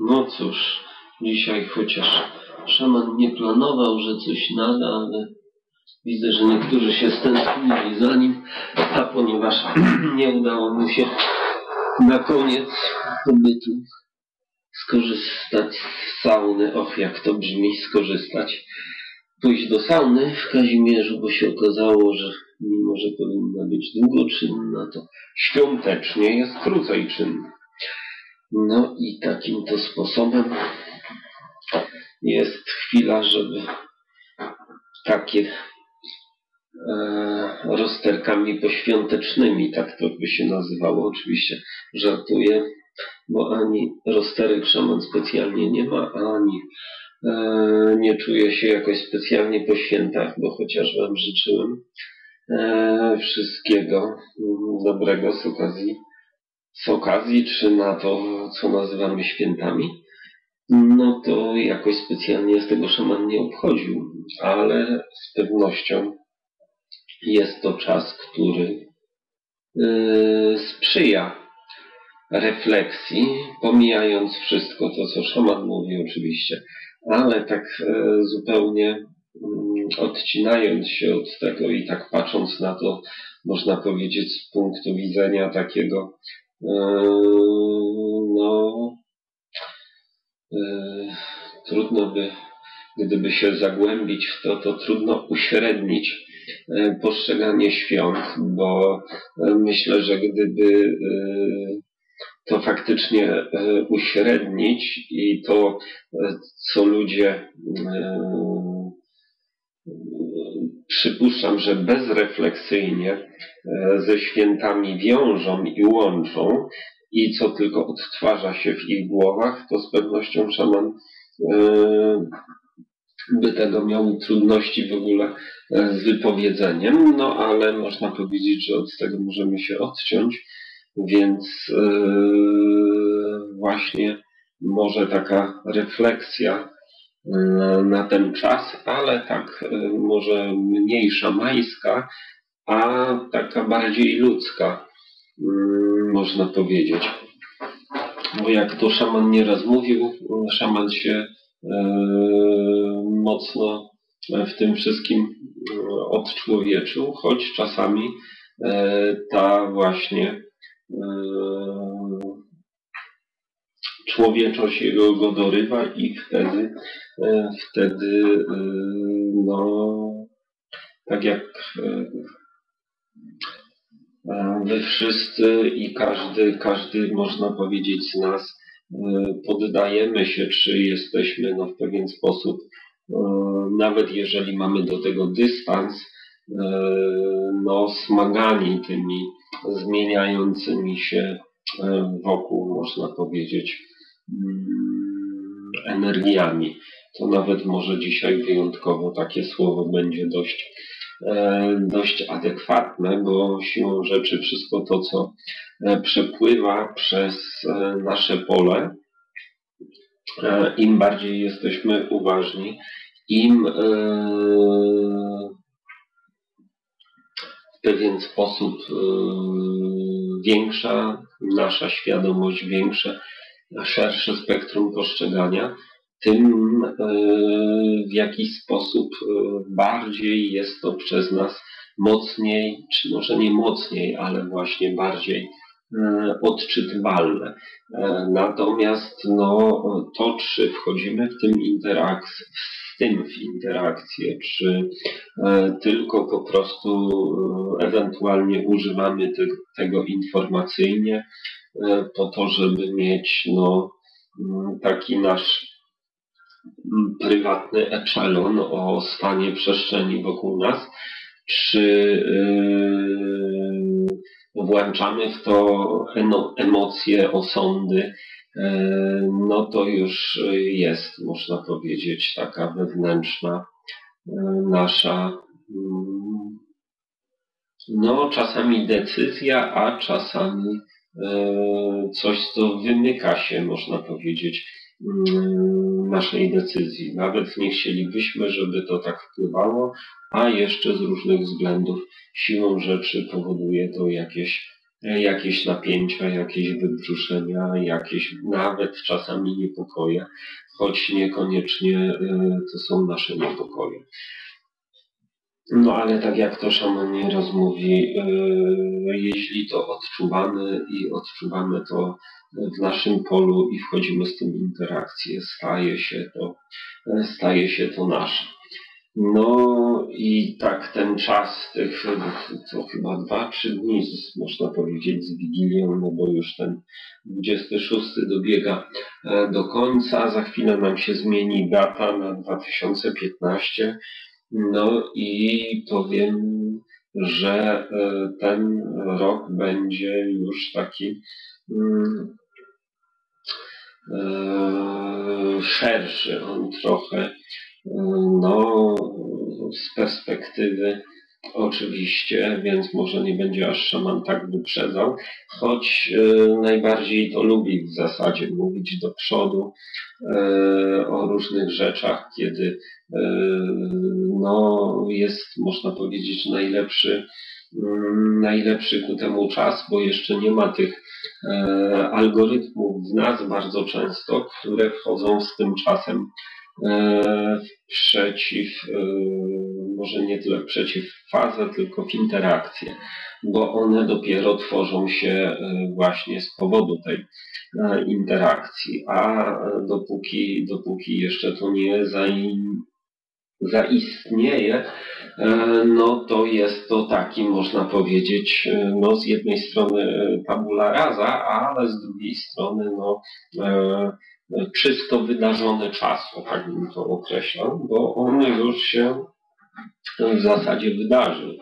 No cóż, dzisiaj chociaż szaman nie planował, że coś nada, ale widzę, że niektórzy się stęsknili za nim, a ponieważ nie udało mu się na koniec pobytu skorzystać z sauny, och jak to brzmi, skorzystać, pójść do sauny w Kazimierzu, bo się okazało, że mimo, że powinna być długoczynna, to świątecznie jest krócej czynna. No i takim to sposobem jest chwila, żeby takie e, rozterkami poświątecznymi, tak to by się nazywało. Oczywiście żartuję, bo ani rozterek szaman specjalnie nie ma, ani e, nie czuję się jakoś specjalnie po świętach, bo chociaż Wam życzyłem e, wszystkiego dobrego z okazji z okazji, czy na to, co nazywamy świętami, no to jakoś specjalnie z tego szaman nie obchodził, ale z pewnością jest to czas, który yy, sprzyja refleksji, pomijając wszystko to, co szaman mówi oczywiście, ale tak yy, zupełnie yy, odcinając się od tego i tak patrząc na to, można powiedzieć z punktu widzenia takiego no, eee, trudno by, gdyby się zagłębić w to, to trudno uśrednić e, postrzeganie świąt, bo myślę, że gdyby to faktycznie uśrednić i to, co ludzie przypuszczam, że bezrefleksyjnie e, ze świętami wiążą i łączą i co tylko odtwarza się w ich głowach, to z pewnością szaman e, by tego miał trudności w ogóle e, z wypowiedzeniem, no ale można powiedzieć, że od tego możemy się odciąć, więc właśnie może taka refleksja na ten czas, ale tak e, może mniej szamańska, a taka bardziej ludzka, mm, można powiedzieć. Bo jak to szaman nieraz mówił, szaman się e, mocno w tym wszystkim odczłowieczył, choć czasami ta właśnie człowieczość jego go dorywa i wtedy, e, wtedy e, no, tak jak e, wy wszyscy i każdy, każdy można powiedzieć z nas poddajemy się, czy jesteśmy no, w pewien sposób, nawet jeżeli mamy do tego dystans, no, smagani tymi zmieniającymi się wokół, można powiedzieć, energiami. To nawet może dzisiaj wyjątkowo takie słowo będzie dość, e, dość adekwatne, bo siłą rzeczy wszystko to, co e, przepływa przez e, nasze pole, im bardziej jesteśmy uważni, im w pewien sposób większa nasza świadomość, większe szersze spektrum postrzegania, tym e, w jakiś sposób e, bardziej jest to przez nas mocniej, czy może nie mocniej, ale właśnie bardziej e, odczytywalne. Natomiast no, to, czy wchodzimy w tym, interaks z tym w interakcję, czy tylko po prostu ewentualnie używamy te, tego informacyjnie, po to, żeby mieć no, mm, taki nasz mm, prywatny echelon o stanie przestrzeni wokół nas, czy yy, włączamy w to emocje, osądy, yy, no to już jest, można powiedzieć, taka wewnętrzna yy, nasza mm, no czasami decyzja, a czasami E, coś, co wymyka się, można powiedzieć, mm, naszej decyzji. Nawet nie chcielibyśmy, żeby to tak wpływało, a jeszcze z różnych względów siłą rzeczy powoduje to jakieś jakieś napięcia, jakieś wybruszenia, jakieś nawet czasami niepokoje, choć niekoniecznie to są nasze niepokoje. No ale tak jak to szaman nieraz mówi, jeśli to odczuwamy i odczuwamy to w naszym polu i wchodzimy z tym w interakcję, staje się to, staje się to nasze. No i tak ten czas tych, to chyba dwa, trzy dni, można powiedzieć, z Wigilią, no bo już ten 26 dobiega e, do końca, za chwilę nam się zmieni data na 2015, no i powiem, że e, ten rok będzie już taki mm, e, szerszy, on trochę no, z perspektywy oczywiście, więc może nie będzie aż szaman tak wyprzedzał, choć e, najbardziej to lubi w zasadzie mówić do przodu e, o różnych rzeczach, kiedy e, no, jest, można powiedzieć, najlepszy, mm, najlepszy ku temu czas, bo jeszcze nie ma tych algorytmów w nas bardzo często, które wchodzą z tym czasem przeciw, może nie tyle przeciw fazę, tylko w interakcję, bo one dopiero tworzą się e, właśnie z powodu tej interakcji, a dopóki, dopóki jeszcze to nie zaistnieje, no to jest to taki, można powiedzieć, no z jednej strony tabula rasa, ale z drugiej strony no czysto wydarzony czas, tak bym to określał, bo on już się w zasadzie wydarzył.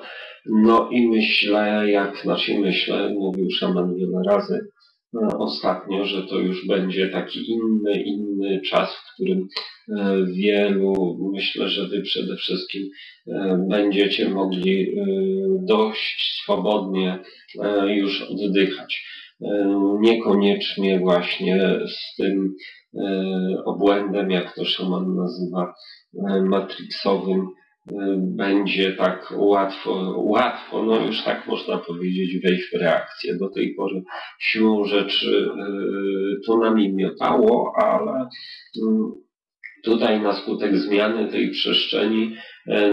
No i myślę, jak znaczy myślę, mówił szaman wiele razy no, ostatnio, że to już będzie taki inny, inny czas, w którym e, wielu, myślę, że wy przede wszystkim e, będziecie mogli dość swobodnie już oddychać. Niekoniecznie właśnie z tym obłędem, jak to szaman nazywa, matrixowym, będzie tak łatwo, łatwo, no już tak można powiedzieć, wejść w reakcję. Do tej pory siłą rzeczy to nami miotało, ale mm, tutaj na skutek zmiany tej przestrzeni,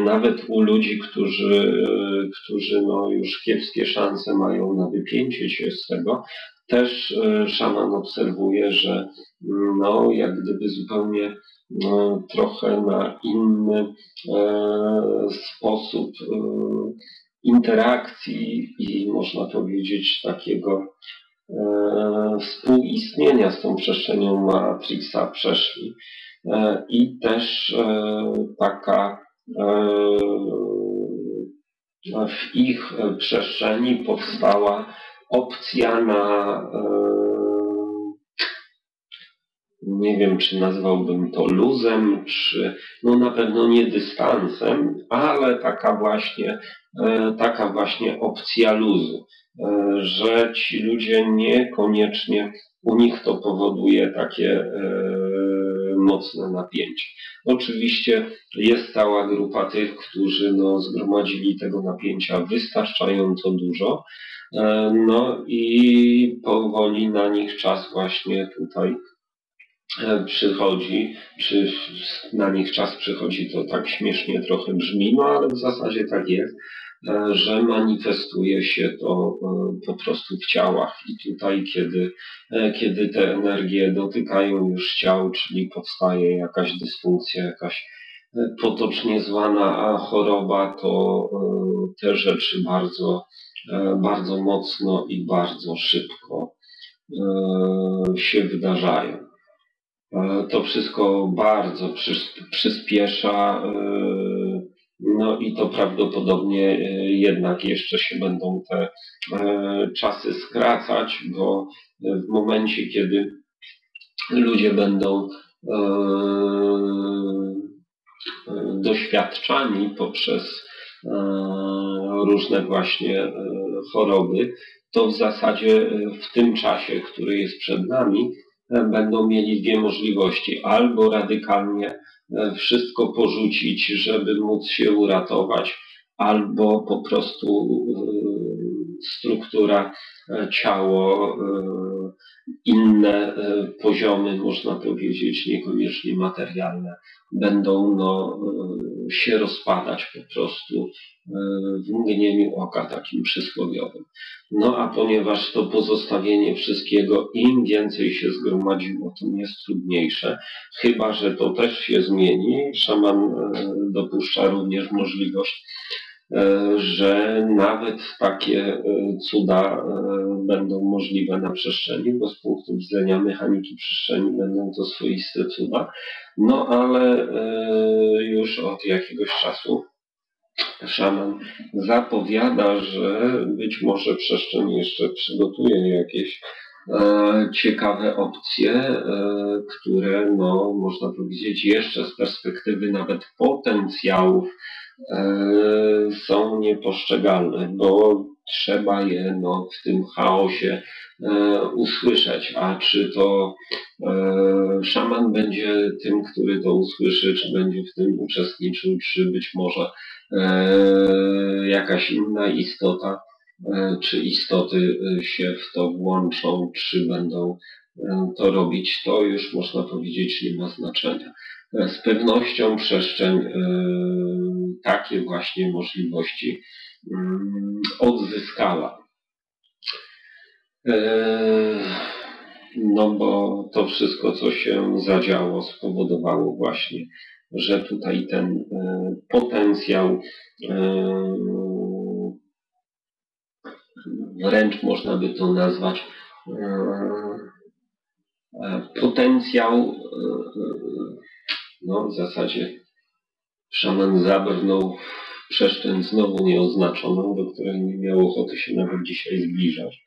nawet u ludzi, którzy, którzy no już kiepskie szanse mają na wypięcie się z tego, też e, szaman obserwuje, że mm, no, jak gdyby zupełnie no, trochę na inny e, sposób e, interakcji i można powiedzieć takiego e, współistnienia z tą przestrzenią Matrixa przeszli. E, I też e, taka w ich przestrzeni powstała opcja na e, nie wiem, czy nazwałbym to luzem, czy no na pewno nie dystansem, ale taka właśnie, e, taka właśnie opcja luzu, e, że ci ludzie niekoniecznie u nich to powoduje takie mocne napięcie. Oczywiście jest cała grupa tych, którzy no, zgromadzili tego napięcia wystarczająco dużo, E, no i powoli na nich czas właśnie tutaj e, przychodzi, czy na nich czas przychodzi, to tak śmiesznie trochę brzmi, no ale w zasadzie tak jest, że manifestuje się to po prostu w ciałach i tutaj, kiedy, kiedy te energie dotykają już ciał, czyli powstaje jakaś dysfunkcja, jakaś potocznie zwana choroba, to te rzeczy bardzo E, bardzo mocno i bardzo szybko e, się wydarzają. E, to wszystko bardzo przyspiesza, no i to prawdopodobnie jednak jeszcze się będą te czasy skracać, bo w momencie, kiedy ludzie będą doświadczani poprzez różne właśnie e, choroby, to w zasadzie e, w tym czasie, który jest przed nami, e, będą mieli dwie możliwości. Albo radykalnie wszystko porzucić, żeby móc się uratować, albo po prostu struktura, ciało, inne poziomy, można powiedzieć, niekoniecznie materialne, będą no, się rozpadać po prostu w mgnieniu oka takim przysłowiowym. No a ponieważ to pozostawienie wszystkiego im więcej się zgromadziło, tym jest trudniejsze, chyba że to też się zmieni. Szaman dopuszcza również możliwość E, że nawet takie e, cuda e, będą możliwe na przestrzeni, bo z punktu widzenia mechaniki przestrzeni będą to swoiste cuda. No ale już od jakiegoś czasu szaman zapowiada, że być może przestrzeń jeszcze przygotuje jakieś ciekawe opcje, które, no, można powiedzieć, jeszcze z perspektywy nawet potencjałów E, są niepostrzegalne, bo trzeba je no, w tym chaosie e, usłyszeć. A czy to e, szaman będzie tym, który to usłyszy, czy będzie w tym uczestniczył, czy być może jakaś inna istota, czy istoty się w to włączą, czy będą to robić, to już można powiedzieć nie ma znaczenia. Z pewnością przestrzeń takie właśnie możliwości mm, odzyskała. E, no bo to wszystko, co się zadziało, spowodowało właśnie, że tutaj ten e, potencjał e, wręcz można by to nazwać potencjał no w zasadzie Szaman zabrnął w przestrzeń znowu nieoznaczoną, do której nie miał ochoty się nawet dzisiaj zbliżać.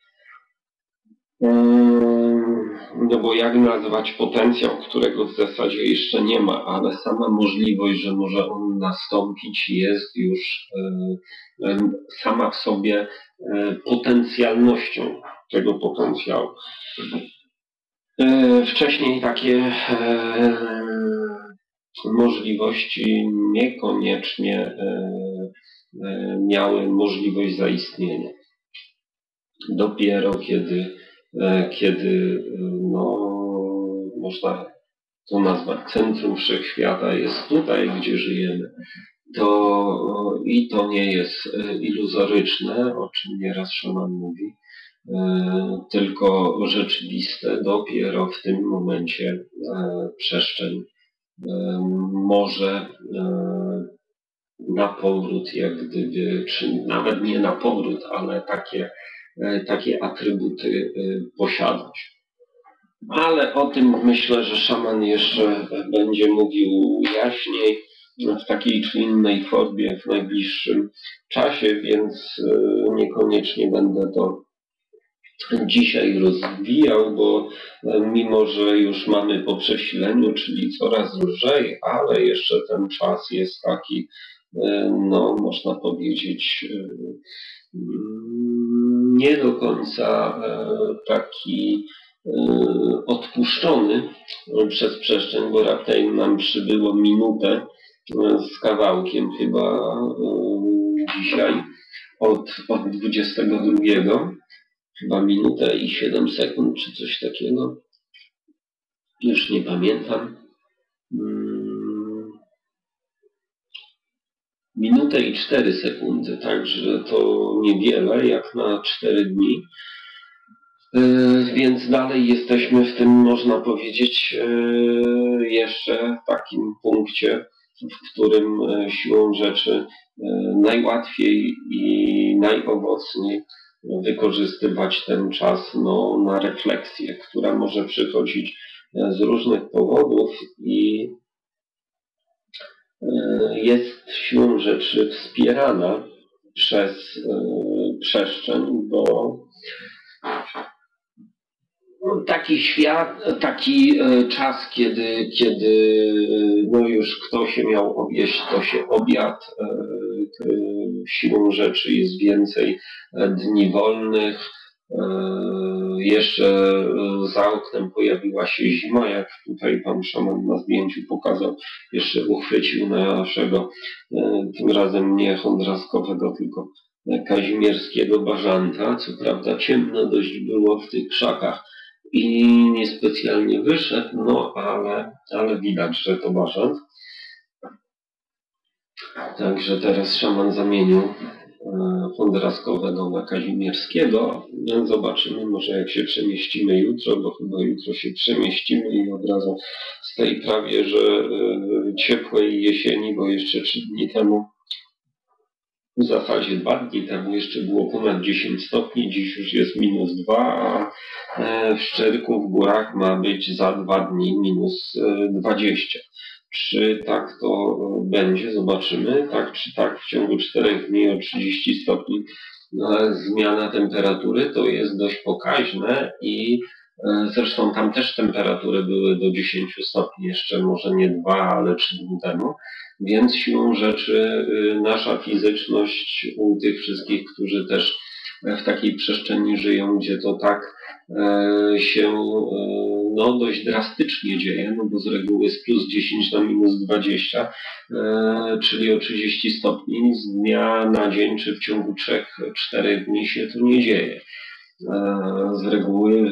No bo jak nazwać potencjał, którego w zasadzie jeszcze nie ma, ale sama możliwość, że może on nastąpić jest już sama w sobie e, potencjalnością tego potencjału. E, wcześniej takie e, możliwości niekoniecznie e, e, miały możliwość zaistnienia. Dopiero kiedy, e, kiedy no, można to nazwać centrum wszechświata jest tutaj, gdzie żyjemy, to i to nie jest iluzoryczne, o czym nieraz szaman mówi, tylko rzeczywiste. Dopiero w tym momencie przestrzeń może na powrót, jak gdyby, czy nawet nie na powrót, ale takie, e, takie atrybuty e, posiadać. Ale o tym myślę, że szaman jeszcze będzie mówił jaśniej w takiej czy innej formie w najbliższym czasie, więc e, niekoniecznie będę to dzisiaj rozwijał, bo e, mimo, że już mamy po przesileniu, czyli coraz lżej, ale jeszcze ten czas jest taki, e, no można powiedzieć, e, nie do końca taki odpuszczony przez przestrzeń, bo raptem nam przybyło minutę z kawałkiem chyba dzisiaj od, od 22 chyba minutę i 7 sekund, czy coś takiego. Już nie pamiętam. Hmm. Minutę i 4 sekundy, także to niewiele, jak na 4 dni. E, więc dalej jesteśmy w tym, można powiedzieć, e, jeszcze takim punkcie, w którym e, siłą rzeczy najłatwiej i najowocniej wykorzystywać ten czas no, na refleksję, która może przychodzić e, z różnych powodów i e, jest siłą rzeczy wspierana przez e, przestrzeń, bo taki świat, taki czas, kiedy, kiedy no już kto się miał obieść, to się obiad, siłą rzeczy jest więcej dni wolnych. E, jeszcze za oknem pojawiła się zima, jak tutaj pan szaman na zdjęciu pokazał. Jeszcze uchwycił naszego, e, tym razem nie chondraskowego, tylko kazimierskiego bażanta. Co prawda ciemno dość było w tych krzakach i niespecjalnie wyszedł, no ale, ale widać, że to bażant. Także teraz szaman zamienił Fondraskowego na Kazimierskiego. No, zobaczymy, może jak się przemieścimy jutro, bo chyba jutro się przemieścimy i od razu z tej prawie, że e, ciepłej jesieni, bo jeszcze trzy dni temu, w zasadzie dwa dni temu jeszcze było ponad 10 stopni, dziś już jest minus 2, a e, w Szczerku w górach ma być za dwa dni minus 20. Czy tak to będzie, zobaczymy. Tak czy tak, w ciągu 4 dni o 30 stopni no, zmiana temperatury to jest dość pokaźne i e, zresztą tam też temperatury były do 10 stopni, jeszcze może nie 2, ale 3 dni temu. Więc siłą rzeczy y, nasza fizyczność u tych wszystkich, którzy też w takiej przestrzeni żyją, gdzie to tak się e, no, dość drastycznie dzieje, no bo z reguły z plus 10 na minus 20, e, czyli o 30 stopni z dnia na dzień, czy w ciągu 3-4 dni się to nie dzieje. Z reguły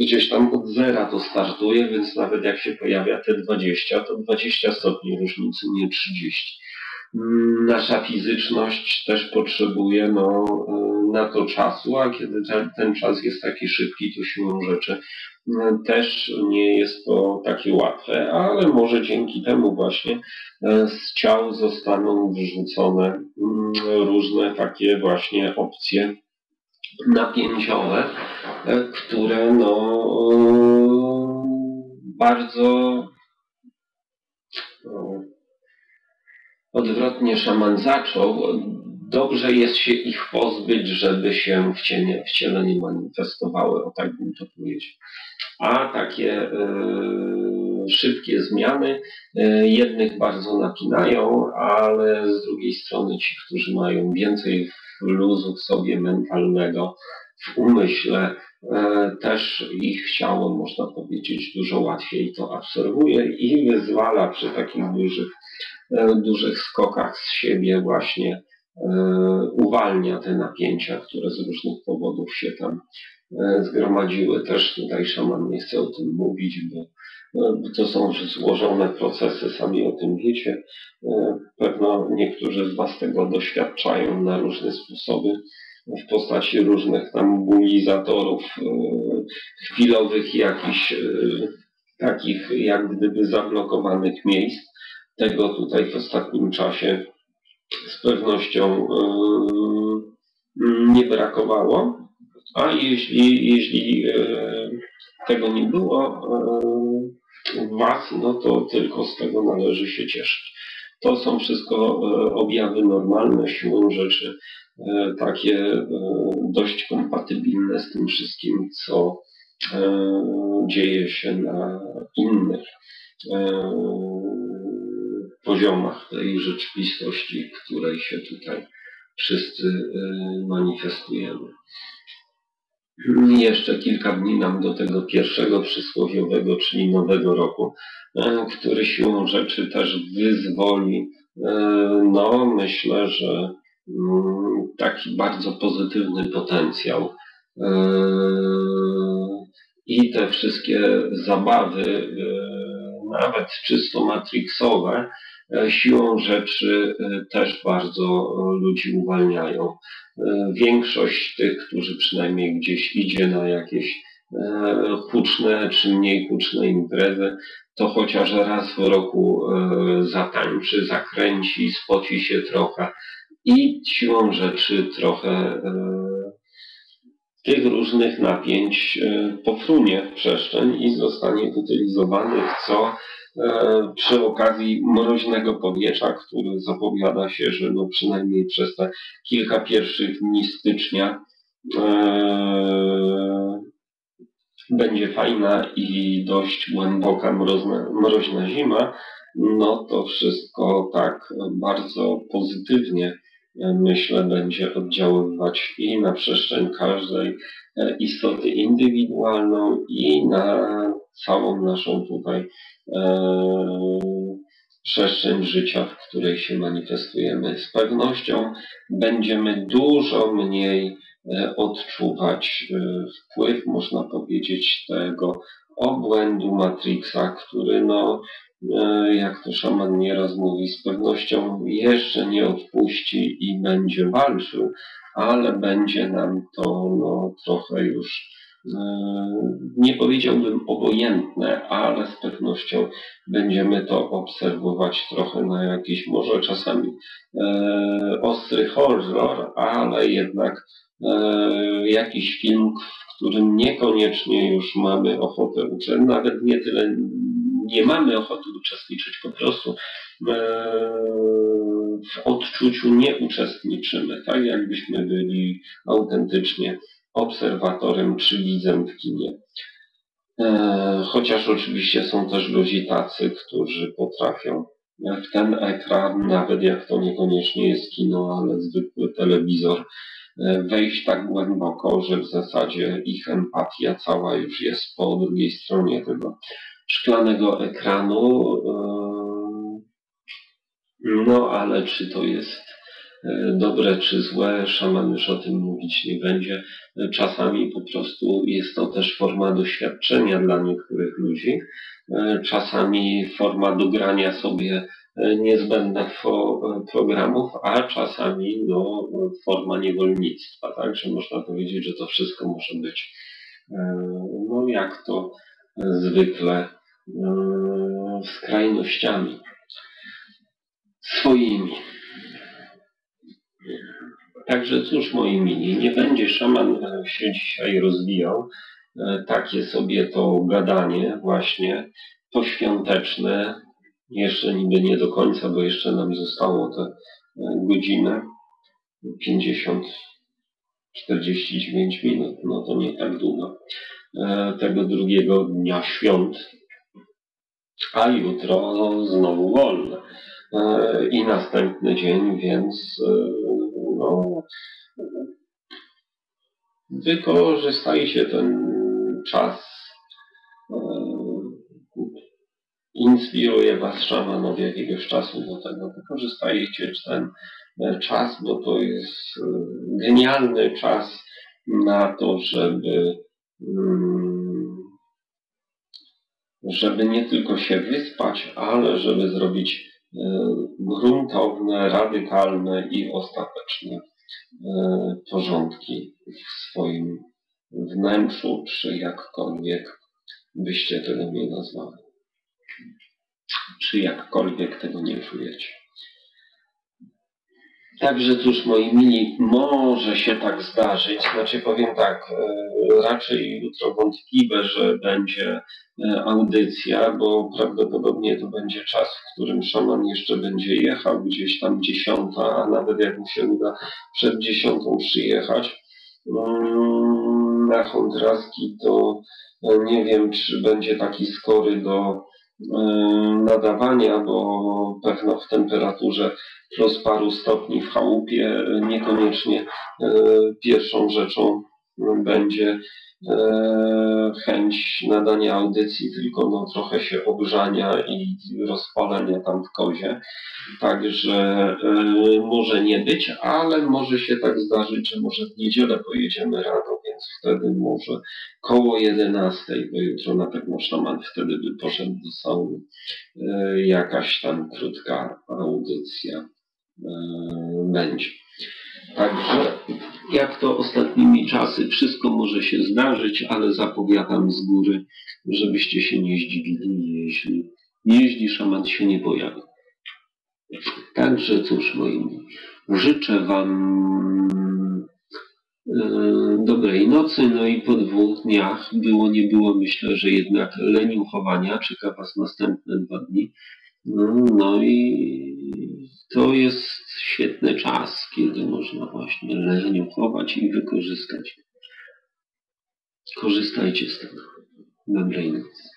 gdzieś tam od zera to startuje, więc nawet jak się pojawia te 20, to 20 stopni różnicy, nie 30 nasza fizyczność też potrzebuje no, e, na to czasu, a kiedy ten, ten czas jest taki szybki, to siłą rzeczy e, też nie jest to takie łatwe, ale może dzięki temu właśnie e, z ciał zostaną wyrzucone mm, różne takie właśnie opcje napięciowe, które no bardzo no, odwrotnie szaman zaczął, dobrze jest się ich pozbyć, żeby się w, cienie, w ciele nie manifestowały, o tak bym to powiedział. A takie y, szybkie zmiany y, jednych bardzo napinają, ale z drugiej strony ci, którzy mają więcej luzu w sobie mentalnego, w umyśle, e, też ich ciało, można powiedzieć, dużo łatwiej to absorbuje i wyzwala przy takich dużych dużych skokach z siebie właśnie e, uwalnia te napięcia, które z różnych powodów się tam e, zgromadziły. Też tutaj szaman nie chce o tym mówić, bo to są złożone procesy, sami o tym wiecie. Pewno niektórzy z Was tego doświadczają na różne sposoby w postaci różnych tam bulizatorów, chwilowych jakichś takich jak gdyby zablokowanych miejsc tego tutaj w ostatnim czasie z pewnością yy, nie brakowało. A jeśli, jeśli yy, tego nie było yy, w Was, no to tylko z tego należy się cieszyć. To są wszystko objawy normalne, siłą rzeczy takie dość kompatybilne z tym wszystkim, co dzieje się na innych poziomach tej rzeczywistości, której się tutaj wszyscy y, manifestujemy. Jeszcze kilka dni nam do tego pierwszego przysłowiowego, czyli nowego roku, y, który siłą rzeczy też wyzwoli, y, no myślę, że mm, taki bardzo pozytywny potencjał. I te wszystkie zabawy, nawet czysto matrixowe, E, siłą rzeczy e, też bardzo ludzi uwalniają. E, większość tych, którzy przynajmniej gdzieś idzie na jakieś huczne czy mniej huczne imprezy, to chociaż raz w roku zatańczy, zakręci, spoci się trochę i siłą rzeczy trochę tych różnych napięć pofrunie w przestrzeń i zostanie utylizowany w co E, przy okazji mroźnego powietrza, który zapowiada się, że no przynajmniej przez te kilka pierwszych dni stycznia e, będzie fajna i dość głęboka mrozna, mroźna zima, no to wszystko tak bardzo pozytywnie e, myślę będzie oddziaływać i na przestrzeń każdej istoty indywidualną i na całą naszą tutaj e, przestrzeń życia, w której się manifestujemy. Z pewnością będziemy dużo mniej e, odczuwać e, wpływ, można powiedzieć, tego obłędu Matrixa, który no, jak to szaman nieraz mówi, z pewnością jeszcze nie odpuści i będzie walczył, ale będzie nam to no, trochę już nie powiedziałbym obojętne, ale z pewnością będziemy to obserwować trochę na jakiś może czasami e, ostry horror, ale jednak e, jakiś film, w którym niekoniecznie już mamy ochotę uczestniczyć, nawet nie tyle nie mamy ochoty uczestniczyć, po prostu e, w odczuciu nie uczestniczymy, tak jakbyśmy byli autentycznie obserwatorem czy widzem w kinie. E, chociaż oczywiście są też ludzie tacy, którzy potrafią w ten ekran, nawet jak to niekoniecznie jest kino, ale zwykły telewizor, e, wejść tak głęboko, że w zasadzie ich empatia cała już jest po drugiej stronie tego szklanego ekranu. E, no ale czy to jest dobre czy złe, szaman już o tym mówić nie będzie. E, czasami po prostu jest to też forma doświadczenia dla niektórych ludzi, e, czasami forma dogrania sobie niezbędnych programów, a czasami no, forma niewolnictwa. Także można powiedzieć, że to wszystko może być no jak to zwykle skrajnościami swoimi. Także cóż moi mili, nie będzie szaman e, się dzisiaj rozwijał. E, takie sobie to gadanie właśnie poświąteczne. Jeszcze niby nie do końca, bo jeszcze nam zostało te e, godziny 50 49 minut, no to nie tak długo, tego drugiego dnia świąt, a jutro znowu wolne. I następny dzień, więc no, wykorzystajcie ten czas. E, inspiruje Was szaman od jakiegoś czasu do tego. Wykorzystajcie ten e, czas, bo to jest e, genialny czas na to, żeby mm, żeby nie tylko się wyspać, ale żeby zrobić E, gruntowne, radykalne i ostateczne e, porządki w swoim wnętrzu, czy jakkolwiek byście tego nie nazwali. Czy jakkolwiek tego nie czujecie. Także cóż, moi mili, może się tak zdarzyć. Znaczy powiem tak, e, raczej jutro wątpliwe, że będzie e, audycja, bo prawdopodobnie to będzie czas, w którym szaman jeszcze będzie jechał gdzieś tam dziesiąta, a nawet jak mu się uda przed dziesiątą przyjechać mm, na Chondraski, to e, nie wiem, czy będzie taki skory do nadawania, bo pewno w temperaturze plus paru stopni w chałupie niekoniecznie e, pierwszą rzeczą będzie e, chęć nadania audycji, tylko no trochę się ogrzania i rozpalenia tam w kozie. Także e, może nie być, ale może się tak zdarzyć, że może w niedzielę pojedziemy rano, więc wtedy może koło 11, bo jutro na pewno szaman wtedy by poszedł do sauny, jakaś tam krótka audycja będzie. Także jak to ostatnimi czasy, wszystko może się zdarzyć, ale zapowiadam z góry, żebyście się nie zdziwili, jeśli, jeśli szaman się nie pojawi. Także cóż, moi życzę Wam e, dobrej nocy, no i po dwóch dniach było, nie było, myślę, że jednak leniuchowania, czeka Was następne dwa dni. No, i to jest świetny czas, kiedy można właśnie leniuchować i wykorzystać. Korzystajcie z tego. Dobrej nocy.